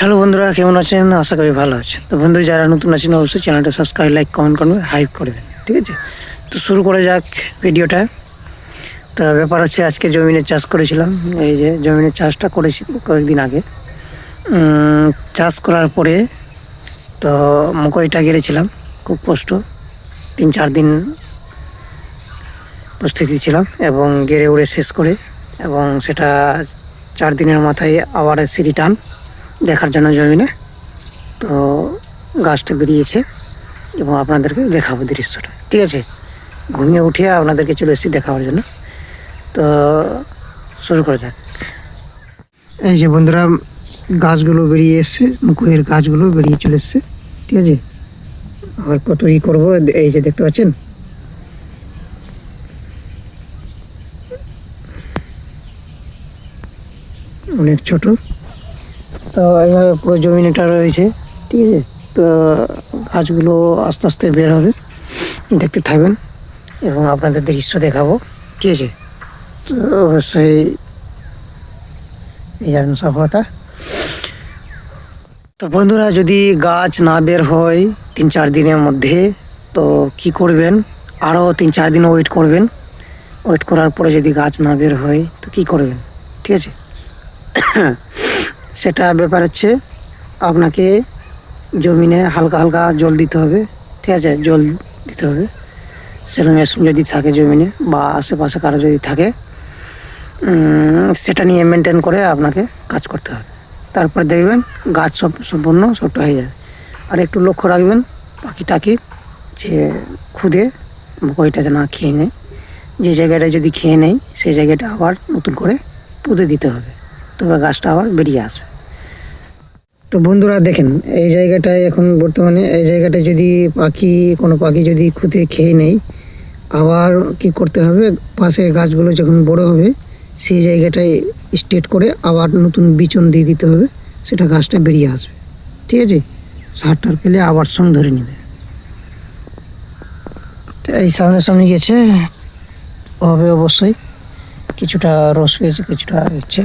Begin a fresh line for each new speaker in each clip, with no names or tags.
Hello বন্ধুরা, কেমন আছেন? আশা করি ভালো আছেন। তো বন্ধু যারা নতুন আছেন, অবশ্যই চ্যানেলটা সাবস্ক্রাইব লাইক কমেন্ট করবেন হাইপ করবেন ঠিক আছে? তো শুরু করে যাক ভিডিওটা। তো ব্যাপার হচ্ছে, আজকে জমিনে চাষ করেছিলাম। এই যে জমিনে চাষটা করেছি কয়েকদিন আগে। চাষ করার পরে তো মকইটা গেড়েছিলাম, খুব কষ্ট। তিন, চার দিন প্রস্তুতি ছিলাম এবং গেড়ে উড়ে শেষ করে এবং সেটা চার দিনের মাথায় আবার এসে রিটার্ন দেখার জন্য জমিনে তো গাছটা বেরিয়েছে এবং আপনাদেরকে দেখাবো দৃশ্যটা। ঠিক আছে? ঘুমিয়ে উঠে আপনাদেরকে চলে এসেছি দেখাবার জন্য। তো শুরু করা যাক। এই যে বন্ধুরা, গাছগুলো বেরিয়ে এসছে, মুকুয়ের গাছগুলো বেরিয়ে চলে এসছে। ঠিক আছে? আর কত ই করব, এই যে দেখতে পাচ্ছেন? অনেক ছোট। তো এইভাবে পুরো জমিনটা রয়েছে, ঠিক আছে? তো গাছগুলো আস্তে আস্তে বের হবে, দেখতে থাকবেন এবং আপনাদের দৃশ্য দেখাবো, ঠিক আছে? তো অবশ্যই এই জন্য সফলতা। তো বন্ধুরা, যদি গাছ না বের হয় তিন চার দিনের মধ্যে, তো কি করবেন? আরও তিন চার দিন ওয়েট করবেন। ওয়েট করার পরে যদি গাছ না বের হয়, তো কি করবেন? ঠিক আছে? সেটা ব্যাপার হচ্ছে আপনাকে জমিনে হালকা হালকা জল দিতে হবে, ঠিক আছে? জল দিতে হবে। সেরকম যদি থাকে জমিনে বা আশেপাশে কারও যদি থাকে সেটা নিয়ে মেনটেন করে আপনাকে কাজ করতে হবে। তারপর দেখবেন গাছ সব সম্পূর্ণ সবটা হয়ে যাবে আর একটু লক্ষ্য রাখবেন পাখি টাকি যে খুদে মকইটা যেন খেয়ে নেয়। যে জায়গাটা যদি খেয়ে নেয়, সেই জায়গাটা আবার নতুন করে পুঁতে দিতে হবে। তবে গাছটা আবার বেরিয়ে আসবে। তো বন্ধুরা দেখেন, এই জায়গাটায় এখন বর্তমানে, এই জায়গাটায় যদি পাখি, কোনো পাখি যদি খুঁতে খেয়ে নেই, আবার কি করতে হবে? পাশের গাছগুলো যখন বড় হবে, সেই জায়গাটায় স্ট্রেট করে আবার নতুন বিচন দিয়ে দিতে হবে, সেটা গাছটা বেরিয়ে আসবে। ঠিক আছে? সার টার পেলে আবার সঙ্গ ধরে নেবে। এই সামনে সামনে গেছে, হবে অবশ্যই। কিছুটা রস পেয়েছে, কিছুটা হচ্ছে।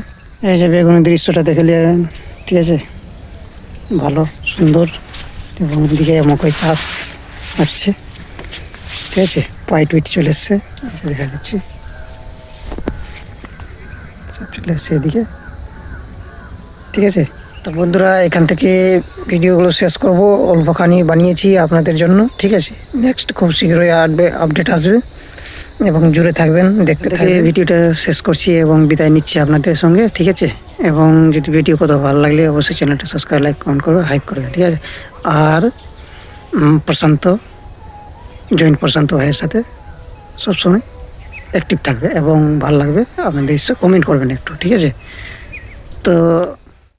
এই যে বেগুনের দৃশ্যটা দেখলে ঠিক আছে? ভালো, সুন্দর এবং দিকে মকই চাষ হচ্ছে। ঠিক আছে পাইট উইট চলে এসছে। যে দেখা যাচ্ছে। সব চলে এসছে এদিকে। ঠিক আছে, তো বন্ধুরা, এখান থেকে ভিডিওগুলো শেষ করব। অল্পখানি বানিয়েছি আপনাদের জন্য। ঠিক আছে নেক্সট খুব শীঘ্রই আপডেট আসবে। এবং জুড়ে থাকবেন দেখতে থেকে ভিডিওটা শেষ করছি এবং বিদায় নিচ্ছি আপনাদের সঙ্গে ঠিক আছে? এবং যদি ভিডিও কোথাও ভালো লাগলে অবশ্যই চ্যানেলটা সাবস্ক্রাইব লাইক কমেন্ট করবে হাইপ করবে ঠিক আছে? আর প্রশান্ত জয়েন্ট প্রশান্ত ভাইয়ের সাথে সবসময় অ্যাক্টিভ থাকবে এবং ভালো লাগবে। আপনাদের কমেন্ট করবেন একটু ঠিক আছে? তো